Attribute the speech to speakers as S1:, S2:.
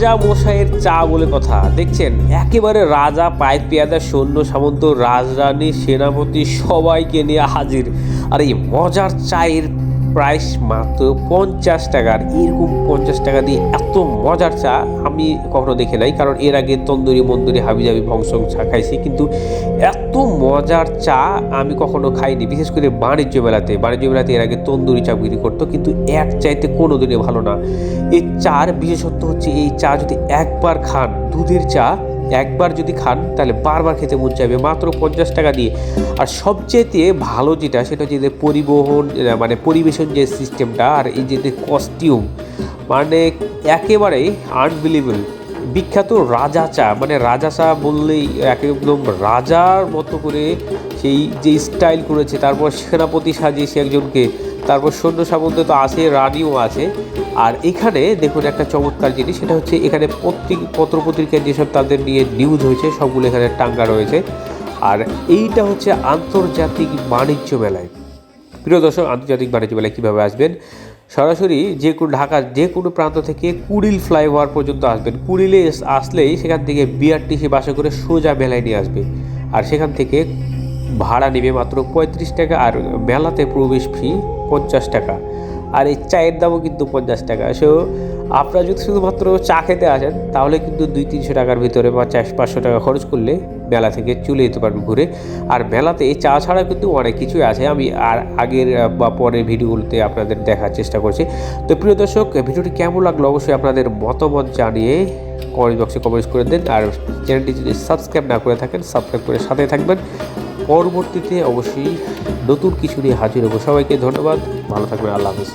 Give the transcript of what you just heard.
S1: রাজা মশাইয়ের চা বলে কথা। দেখছেন, একেবারে রাজা, পায়ের পেয়াদা, সৈন্য, সামন্ত, রাজরানী, সেনাপতি সবাইকে নিয়ে হাজির। আর এই মজার চায়ের প্রাইস মাত্র পঞ্চাশ টাকার এরকম পঞ্চাশ টাকা দিয়ে এত মজার চা আমি কখনো দেখে নাই, কারণ এর আগে তন্দুরি মন্দুরি হাবিজাবি ভংসং চা খাইছি, কিন্তু এত মজার চা আমি কখনো খাইনি, বিশেষ করে বাণিজ্য মেলাতে। বাণিজ্য মেলাতে এর আগে তন্দুরি চা বিক্রি করতো, কিন্তু এক চাইতে কোনো দিনে ভালো না। এই চার বিশেষত্ব হচ্ছে, এই চা যদি একবার খান, দুধের চা একবার যদি খান, তাহলে বারবার খেতে মন চাইবে। মাত্র পঞ্চাশ টাকা দিয়ে। আর সবচেয়ে ভালো যেটা, সেটা হচ্ছে যে পরিবহন মানে পরিবেশন যে সিস্টেমটা আর এই যে কস্টিউম মানে একেবারেই আনবিলিভেবল বিখ্যাত রাজা চা মানে রাজা চা বললেই একদম রাজার মতো করে সেই যে স্টাইল করেছে, তারপর সেনাপতি সাজিয়েছে একজনকে, তারপর সৈন্য সামন্ত তো আছে রানীও আছে। আর এখানে দেখুন একটা চমৎকার জিনিস, সেটা হচ্ছে এখানে পত্রিক পত্রপত্রিকায় যেসব তাদের নিয়ে নিউজ হয়েছে, সবগুলো এখানে টাঙ্গা রয়েছে। আর এইটা হচ্ছে আন্তর্জাতিক বাণিজ্য মেলায়। প্রিয় দর্শক, আন্তর্জাতিক বাণিজ্য মেলায় কীভাবে আসবেন? সরাসরি যে কোনো ঢাকার যে কোনো প্রান্ত থেকে কুড়িল ফ্লাইওভার পর্যন্ত আসবেন। কুড়িলে আসলেই সেখান থেকে বিআরটিসি বাসে করে সোজা মেলায় নিয়ে আসবে। আর সেখান থেকে ভাড়া নেবে মাত্র পঁয়ত্রিশ টাকা আর মেলাতে প্রবেশ ফি পঞ্চাশ টাকা। আর এই চায়ের দামও কিন্তু পঞ্চাশ টাকা। সো আপনারা যদি শুধুমাত্র চা খেতে আসেন, তাহলে কিন্তু দুই তিনশো টাকার ভিতরে বা চারশো পাঁচশো টাকা খরচ করলে মেলা থেকে চলে যেতে পারবেন ঘুরে। আর মেলাতে চা ছাড়া কিন্তু অনেক কিছুই আছে। আমি আর আগের বা পরের ভিডিওগুলোতে আপনাদের দেখার চেষ্টা করছি। তো প্রিয় দর্শক, ভিডিওটি কেমন লাগল অবশ্যই আপনাদের মতামত জানিয়ে কমেন্ট বক্সে কমেন্টস করে দেন। আর চ্যানেলটি যদি সাবস্ক্রাইব না করে থাকেন সাবস্ক্রাইব করে সাথে থাকবেন। পরবর্তীতে অবশ্যই নতুন কিছু নিয়ে হাজির হব। সবাইকে ধন্যবাদ। ভালো থাকবেন। আল্লাহ হাফিজ।